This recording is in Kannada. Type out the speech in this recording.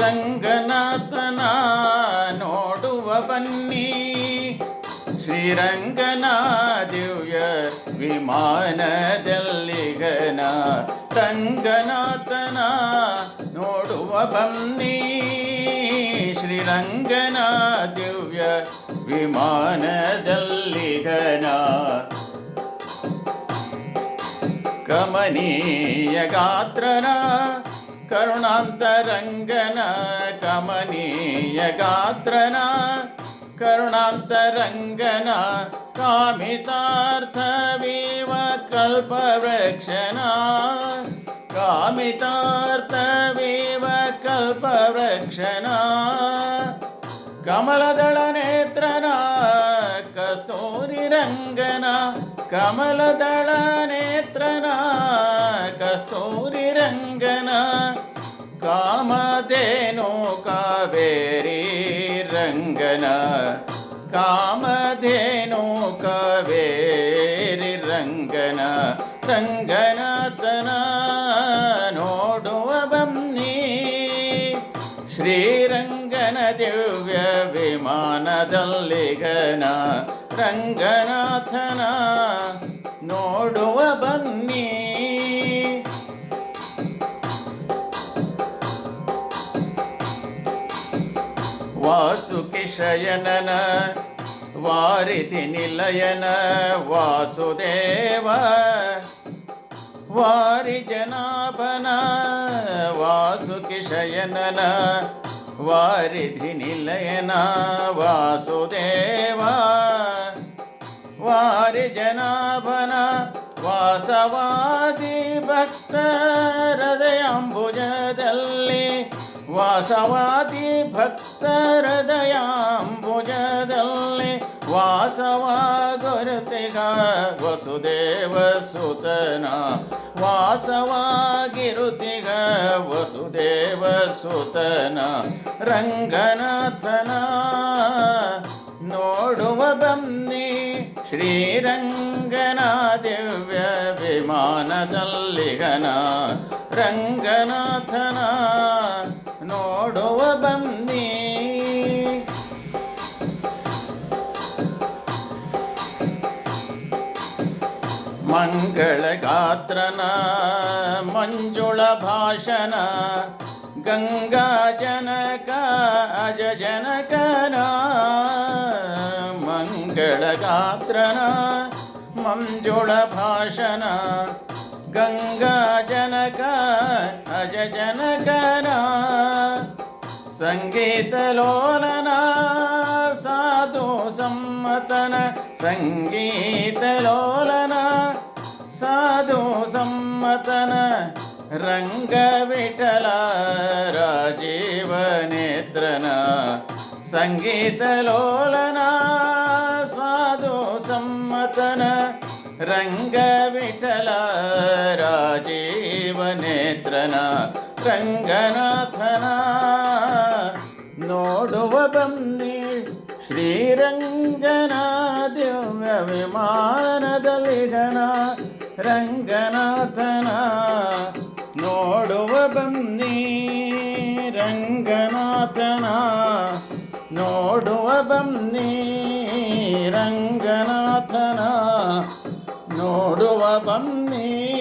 ರಂಗನಾಥನ ನೋಡುವ ಬನ್ನಿ ಶ್ರೀರಂಗನ ದಿವ್ಯ ವಿಮಾನದಲ್ಲಿಗನ ರಂಗನಾಥನ ನೋಡುವ ಬನ್ನಿ ಶ್ರೀರಂಗನ ದಿವ್ಯ ವಿಮಾನದಲ್ಲಿಗನ ಕಮನೀಯ ಗಾತ್ರನ ಕರುಣಾಂತರಂಗನ ಕಮನೀಯ ಗಾತ್ರನ ಕರುಣಾಂತರಂಗನ ಕಾಮಿತಾರ್ಥವೀವ ಕಲ್ಪವೃಕ್ಷಣ ಕಾಮಿತಾರ್ಥವೀವ ಕಲ್ಪವೃಕ್ಷಣ ಕಮಲದಳ ನೇತ್ರನ ಕಸ್ತೂರಿ ರಂಗನ ಕಮಲದಳ ನೇತ್ರನ ಕಸ್ತೂರಿ ರಂಗನ ಕಾಮಧೇನು ಕಾವೇರಿ ರಂಗನ ಕಾಮಧೇನು ಕಾವೇರಿ ರಂಗನ ರಂಗನಾಥನ ನೋಡುವ ಬನ್ನಿ ಶ್ರೀರಂಗನ ದಿವ್ಯ ವಿಮಾನದಲ್ಲಿಗನ ರಂಗನಾಥನ ನೋಡುವ ಬನ್ನಿ ವಾಸುಕಿಶಯನನ ವಾರಿತಿ ನಿಲಯನ ವಾಸುದೇವ. ವಾರಿ ಜನಾಭನ ವಾಸುಕಿಶಯನನ ವಾರಿಧಿ ನಿಲಯನ ವಾಸುದೇವ. ವಾರಿ ಜನಾಭನ, ವಾಸವಾದಿ ಭಕ್ತ ಹೃದಯಾಂಬುಜದಲ್ಲಿ ವಾಸವಾದಿ ಭಕ್ತ ಹೃದಯಾಂಬುಜದಲ್ಲಿ ವಾಸವಾಗುರುತಿಗ ವಸುದೇವ ಸುತನ. ವಾಸವಾಗಿರುತಿಗ ವಸುದೇವ ಸುತನ. ರಂಗನಾಥನ ನೋಡುವ ಬನ್ನಿ ಶ್ರೀರಂಗನ ದಿವ್ಯ ವಿಮಾನದಲ್ಲಿಗನ ರಂಗನಾಥನ ಮಂಗಳ ಗಾತ್ರನ ಮಂಜುಳ ಭಾಷಣ ಗಂಗಾ ಜನಕ ಅಜ ಜನಕನ ಮಂಗಳ ಗಾತ್ರನ ಮಂಜುಳ ಭಾಷಣ ಗಂಗಾ ಜನಕ ಅಜ ಜನಕನ ಸಂಗೀತ ಲೋಲನ ಸಾಧು ಸಮ್ಮತನ ಸಂಗೀತ ಲೋಲನ ಸಾಧು ಸಮ್ಮತನ ರಂಗ ವಿಠಲ ರಾಜೀವ ನೇತ್ರನ ಸಂಗೀತ ಲೋಲನ ಸಾಧು ಸಮ್ಮತನ ರಂಗ ವಿಠಲ ರಾಜೀವ ನೇತ್ರನ ರಂಗನಾಥನ ನೋಡುವ ಬನ್ನಿ ಶ್ರೀರಂಗನ ದಿವ್ಯ ವಿಮಾನದಲ್ಲಿಗನ ರಂಗನಾಥನ ನೋಡುವ ಬನ್ನಿ. ರಂಗನಾಥನ ನೋಡುವ ಬನ್ನಿ. ರಂಗನಾಥನ ನೋಡುವ ಬನ್ನಿ.